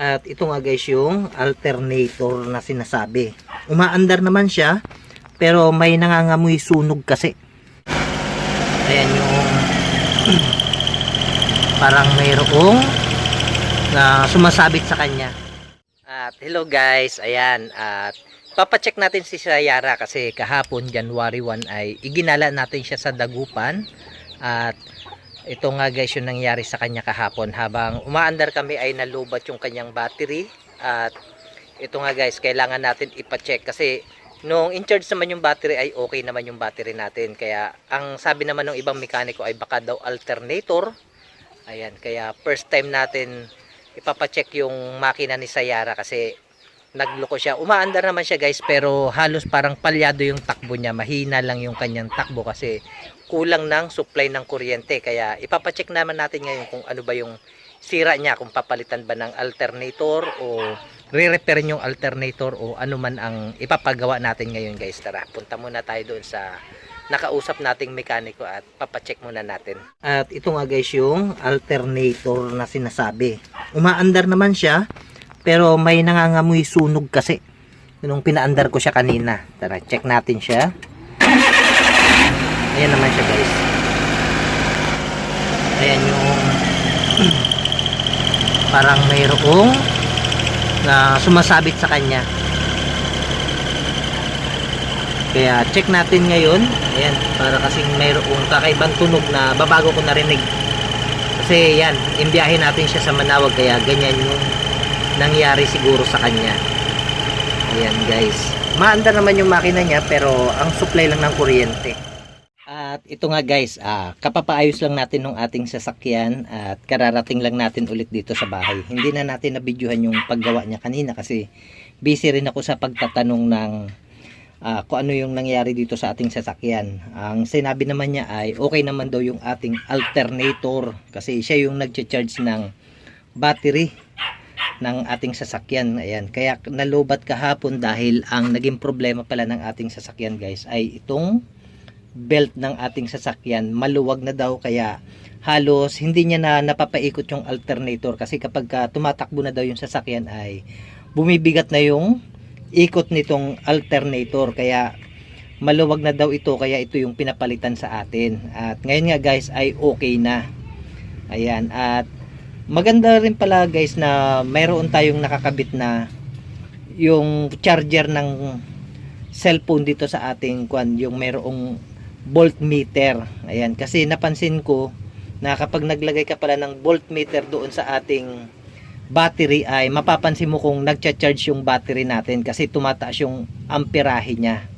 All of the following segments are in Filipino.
At ito nga guys yung alternator na sinasabi. Umaandar naman siya pero may nangangamoy sunog kasi. Ayan yung parang mayroong na sumasabit sa kanya. At hello guys, ayan at papacheck natin si Sayara kasi kahapon January 1 ay iginala natin siya sa Dagupan at ito nga guys yung nangyari sa kanya kahapon. Habang umaandar kami ay nalubat yung kanyang battery. At ito nga guys kailangan natin ipacheck. Kasi nung in charge naman yung battery ay okay naman yung battery natin. Kaya ang sabi naman ng ibang mekaniko ay baka daw alternator. Ayan kaya first time natin ipapacheck yung makina ni Sayara kasi nagloko siya. Umaandar naman siya guys pero halos parang palyado yung takbo niya. Mahina lang yung kanyang takbo kasi kulang ng supply ng kuryente. Kaya ipapacheck naman natin ngayon kung ano ba yung sira niya. Kung papalitan ba ng alternator o re-repair yung alternator o ano man ang ipapagawa natin ngayon guys. Tara, punta muna tayo doon sa nakausap nating mekaniko at papacheck muna natin. At ito nga guys yung alternator na sinasabi. Umaandar naman siya pero may nangangamoy sunog kasi. Nung pinaandar ko siya kanina. Tara, check natin siya. Ayan naman siya guys. Ayan yung parang mayroong na sumasabit sa kanya. Kaya check natin ngayon. Ayan, para kasing mayroong kakaibang tunog na babago ko narinig. Kasi yan, imbiyahe natin siya sa Manawag kaya ganyan yung nangyari siguro sa kanya. Ayan guys. Maanda naman yung makina niya pero ang supply lang ng kuryente. At ito nga guys, ah, kapapaayos lang natin ng ating sasakyan at kararating lang natin ulit dito sa bahay. Hindi na natin nabidyohan yung paggawa niya kanina kasi busy rin ako sa pagtatanong ng ah, kung ano yung nangyari dito sa ating sasakyan. Ang sinabi naman niya ay okay naman daw yung ating alternator kasi siya yung nagcha-charge ng battery ng ating sasakyan. Ayan. Kaya nalubat kahapon dahil ang naging problema pala ng ating sasakyan guys ay itong belt ng ating sasakyan. Maluwag na daw kaya halos hindi niya na napapaikot yung alternator kasi kapag ka tumatakbo na daw yung sasakyan ay bumibigat na yung ikot nitong alternator. Kaya maluwag na daw ito kaya ito yung pinapalitan sa atin. At ngayon nga guys ay okay na. Ayan. At maganda rin pala guys na mayroon tayong nakakabit na yung charger ng cellphone dito sa ating kwan yung mayroong voltmeter. Ayan kasi napansin ko na kapag naglagay ka pala ng voltmeter doon sa ating battery ay mapapansin mo kung nagcha-charge yung battery natin kasi tumataas yung amperahe niya.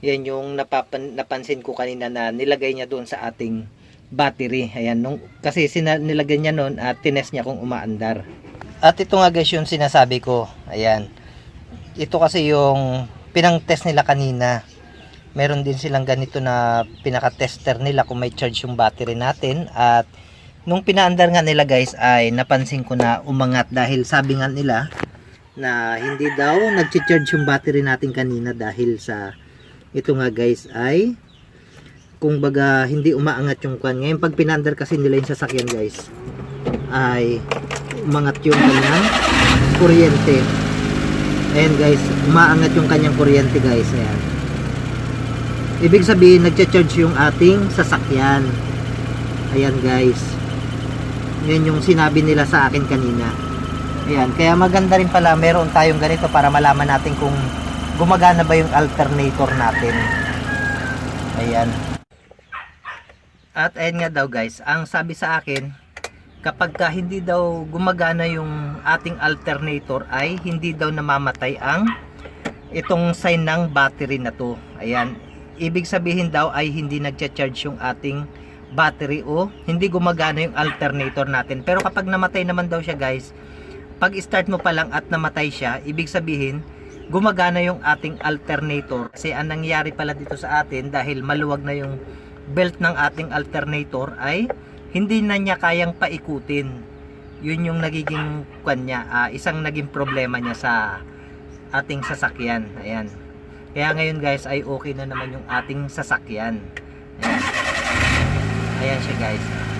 Yan yung napansin ko kanina na nilagay niya doon sa ating battery. Ayan, nung, kasi nilagay niya noon at tines niya kung umaandar. At ito nga guys yung sinasabi ko. Ayan. Ito kasi yung pinang-test nila kanina. Meron din silang ganito na pinaka-tester nila kung may charge yung battery natin. At nung pinaandar nga nila guys ay napansin ko na umangat dahil sabi nga nila na hindi daw nag-charge yung battery natin kanina dahil sa ito nga guys ay kung baga hindi umaangat yung kwan. Ngayon pag pinandar kasi nila yung sasakyan guys ay umangat yung kanyang kuryente. Ayan guys, umaangat yung kanyang kuryente guys. Ayan. Ibig sabihin nagcha-charge yung ating sasakyan. Ayan guys. Yan yung sinabi nila sa akin kanina. Ayan, kaya maganda rin pala meron tayong ganito para malaman natin kung gumagana ba yung alternator natin. Ayan. At ayun nga daw guys, ang sabi sa akin, kapag ka hindi daw gumagana yung ating alternator ay hindi daw namamatay ang itong sign ng battery na to. Ayan. Ibig sabihin daw ay hindi nagcha-charge yung ating battery o hindi gumagana yung alternator natin. Pero kapag namatay naman daw siya guys, pag start mo pa lang at namatay siya, ibig sabihin gumagana yung ating alternator kasi ang nangyari pala dito sa atin dahil maluwag na yung belt ng ating alternator ay hindi na niya kayang paikutin. Yun yung nagiging kwan niya ah, isang naging problema niya sa ating sasakyan. Ayan. Kaya ngayon guys ay okay na naman yung ating sasakyan. Ayan, ayan siya guys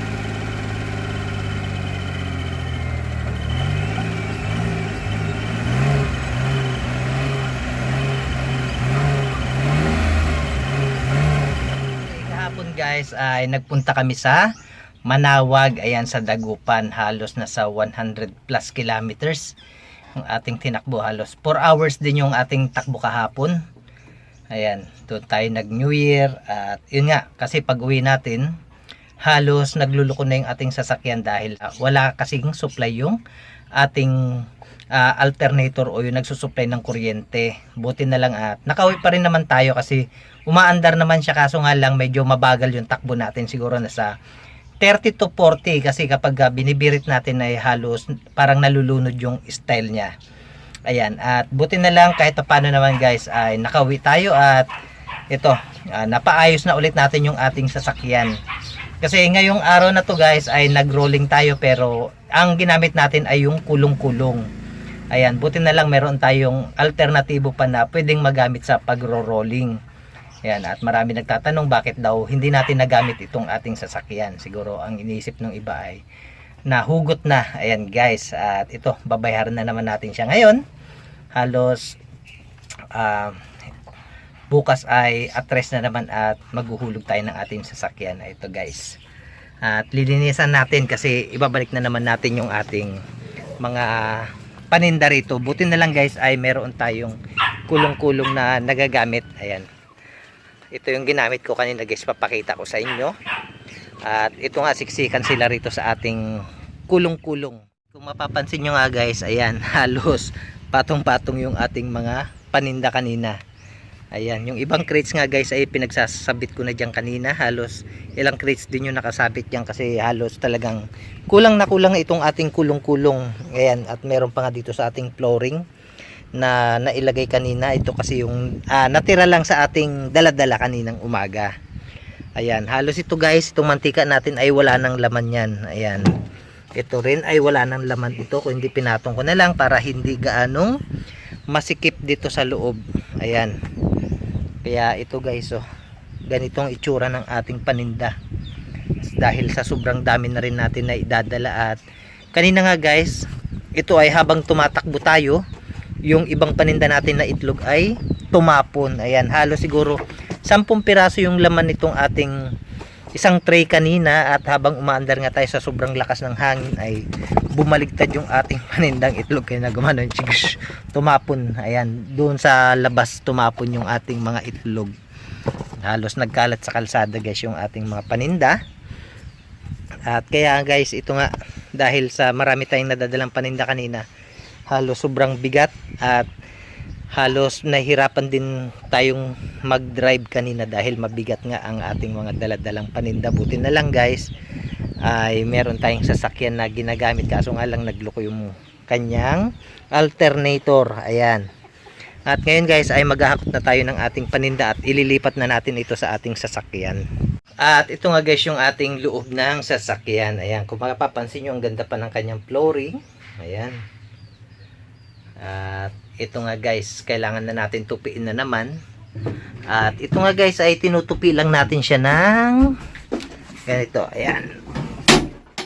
guys ay nagpunta kami sa Manawag, ayan sa Dagupan, halos nasa 100 plus kilometers yung ating tinakbo. Halos 4 hours din yung ating takbo kahapon. Ayan, doon tayo nag New Year. At yun nga, kasi pag uwi natin halos nagluluko na yung ating sasakyan dahil ah, wala kasing supply yung ating ah, alternator o yung nagsusupply ng kuryente. Buti na lang at nakauwi pa rin naman tayo kasi umaandar naman siya kaso nga lang medyo mabagal yung takbo natin siguro nasa 30 to 40 kasi kapag ah, binibirit natin ay halos parang nalulunod yung style niya. Ayan, at buti na lang kahit paano naman guys ay nakauwi tayo at ito, ah, napaayos na ulit natin yung ating sasakyan. Kasi ngayong araw na to guys ay nag-rolling tayo pero ang ginamit natin ay yung kulong-kulong. Ayan, buti na lang meron tayong alternatibo pa na pwedeng magamit sa pagro-rolling. Ayan, at marami nagtatanong bakit daw hindi natin nagamit itong ating sasakyan. Siguro ang iniisip ng iba ay nahugot na. Ayan guys, at ito, babayaran na naman natin siya ngayon. Halos ah, bukas ay atres na naman at maghuhulog tayo ng ating sasakyan. Ito guys. At lilinisan natin kasi ibabalik na naman natin yung ating mga paninda rito. Buti na lang guys ay meron tayong kulong-kulong na nagagamit. Ayan ito yung ginamit ko kanina guys. Papakita ko sa inyo. At ito nga siksikan sila rito sa ating kulong-kulong. Kung mapapansin nyo nga guys ayan halos patong-patong yung ating mga paninda kanina. Ayan yung ibang crates nga guys ay pinagsasabit ko na dyan kanina. Halos ilang crates din yung nakasabit dyan kasi halos talagang kulang na kulang itong ating kulong-kulong. Ayan at meron pa nga dito sa ating flooring na nailagay kanina. Ito kasi yung ah, natira lang sa ating daladala kaninang umaga. Ayan halos ito guys itong mantika natin ay wala nang laman yan. Ayan ito rin ay wala nang laman ito. Kung hindi pinatong ko na lang para hindi gaanong masikip dito sa loob. Ayan kaya ito guys oh ganitong itsura ng ating paninda. Dahil sa sobrang dami na rin natin na idadala at kanina nga guys ito ay habang tumatakbo tayo yung ibang paninda natin na itlog ay tumapon. Ayan, halos siguro 10 piraso yung laman nitong ating isang tray kanina at habang umaandar nga tayo sa sobrang lakas ng hangin ay bumaligtad yung ating panindang itlog kaya na gumano chigs, tumapon. Ayan, doon sa labas tumapon yung ating mga itlog. Halos nagkalat sa kalsada guys yung ating mga paninda. At kaya guys, ito nga dahil sa marami tayong nadadalang paninda kanina, halos sobrang bigat at halos nahihirapan din tayong mag-drive kanina dahil mabigat nga ang ating mga daladalang paninda. Buti na lang guys ay meron tayong sasakyan na ginagamit kaso nga lang nagloko yung kanyang alternator. Ayan. At ngayon guys ay maghahakot na tayo ng ating paninda at ililipat na natin ito sa ating sasakyan. At ito nga guys yung ating loob ng sasakyan. Ayan, kung mapapansin nyo ang ganda pa ng kanyang flooring. Ayan. At ito nga guys, kailangan na natin tupiin na naman. At ito nga guys ay tinutupi lang natin siya ng ganito. Ayan.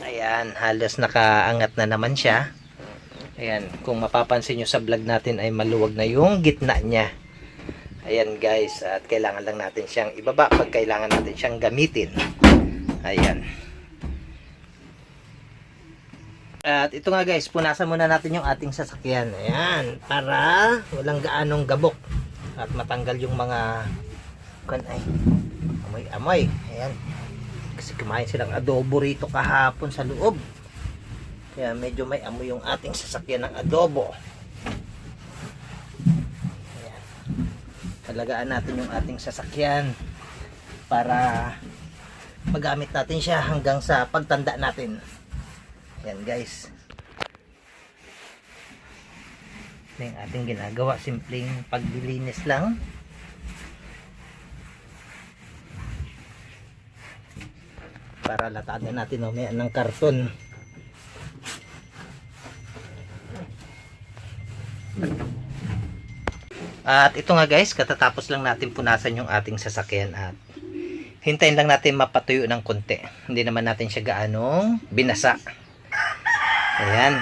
Ayan, halos nakaangat na naman siya. Ayan, kung mapapansin nyo sa vlog natin ay maluwag na yung gitna niya. Ayan guys, at kailangan lang natin siyang ibaba pag kailangan natin siyang gamitin. Ayan. At ito nga guys, punasan muna natin yung ating sasakyan. Ayan, para walang gaanong gabok. At matanggal yung mga ay amoy-amoy. Ayan. Kasi kumain silang adobo rito kahapon sa loob. Kaya medyo may amoy yung ating sasakyan ng adobo. Ayan. Talagaan natin yung ating sasakyan para magamit natin siya hanggang sa pagtanda natin. Yan guys. Ito yung ating ginagawa. Simpleng paglilinis lang. Para latada natin mamaya ng karton. At ito nga guys, katatapos lang natin punasan yung ating sasakyan at hintayin lang natin mapatuyo ng konti. Hindi naman natin siya gaanong binasa. Ayan.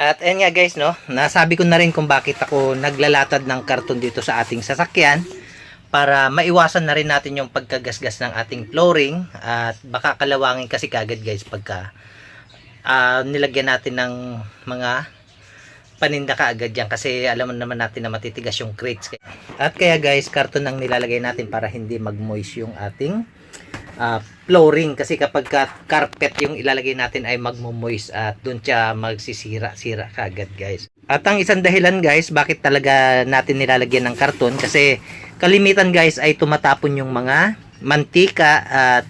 At ayan nga guys, no, nasabi ko na rin kung bakit ako naglalatad ng karton dito sa ating sasakyan para maiwasan na rin natin yung pagkagasgas ng ating flooring at baka kalawangin kasi kagad guys pagka ah, nilagyan natin ng mga paninda kaagad yan kasi alam naman natin na matitigas yung crates. At kaya guys, karton ang nilalagay natin para hindi mag-moist yung ating ah, flooring. Kasi kapag ka carpet yung ilalagay natin ay magmo-moist at doon siya magsisira-sira kaagad guys. At ang isang dahilan guys, bakit talaga natin nilalagyan ng karton kasi kalimitan guys ay tumatapon yung mga mantika at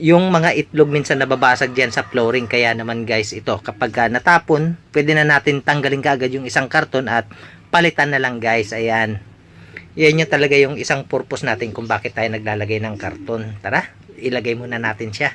yung mga itlog minsan nababasag diyan sa flooring. Kaya naman guys ito kapag ka natapon pwede na natin tanggalin kaagad yung isang karton at palitan na lang guys. Ayan. Yan yung talaga yung isang purpose natin kung bakit tayo naglalagay ng karton. Tara ilagay muna natin siya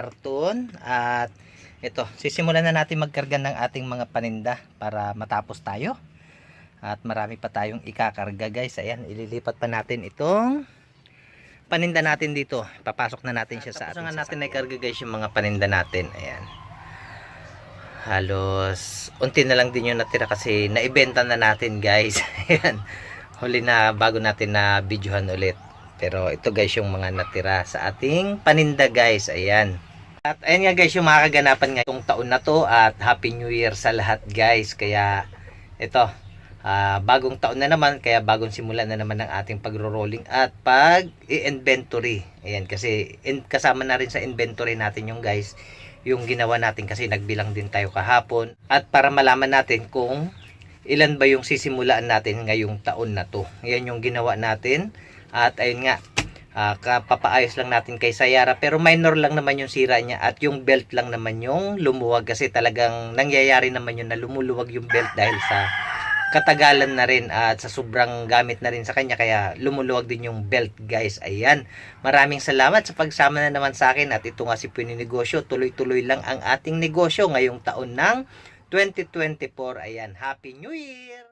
karton at ito sisimulan na natin magkarga ng ating mga paninda para matapos tayo. At marami pa tayong ikakarga guys. Ayan ililipat pa natin itong paninda natin dito. Papasok na natin siya sa ating nga natin ay karga guys yung mga paninda natin. Ayan. Halos unti na lang din yung natira kasi naibenta na natin guys. Ayan. Huli na bago natin na videohan ulit. Pero ito guys yung mga natira sa ating paninda guys. Ayan at ayan nga guys yung mga kaganapan ngayong taon na to at Happy New Year sa lahat guys. Kaya ito ah, bagong taon na naman kaya bagong simula na naman ng ating pagro-rolling at pag i-inventory ayan kasi in, kasama na rin sa inventory natin yung guys yung ginawa natin kasi nagbilang din tayo kahapon. At para malaman natin kung ilan ba yung sisimulaan natin ngayong taon na to. Yan yung ginawa natin. At ayun nga Ah, kapapaayos lang natin kay Sayara pero minor lang naman yung sira niya at yung belt lang naman yung lumuwag kasi talagang nangyayari naman yun na lumuluwag yung belt dahil sa katagalan na rin at sa sobrang gamit na rin sa kanya kaya lumuluwag din yung belt guys. Ayan. Maraming salamat sa pagsama na naman sa akin at ito nga si Negosyo. Tuloy-tuloy lang ang ating negosyo ngayong taon ng 2024 ayan. Happy New Year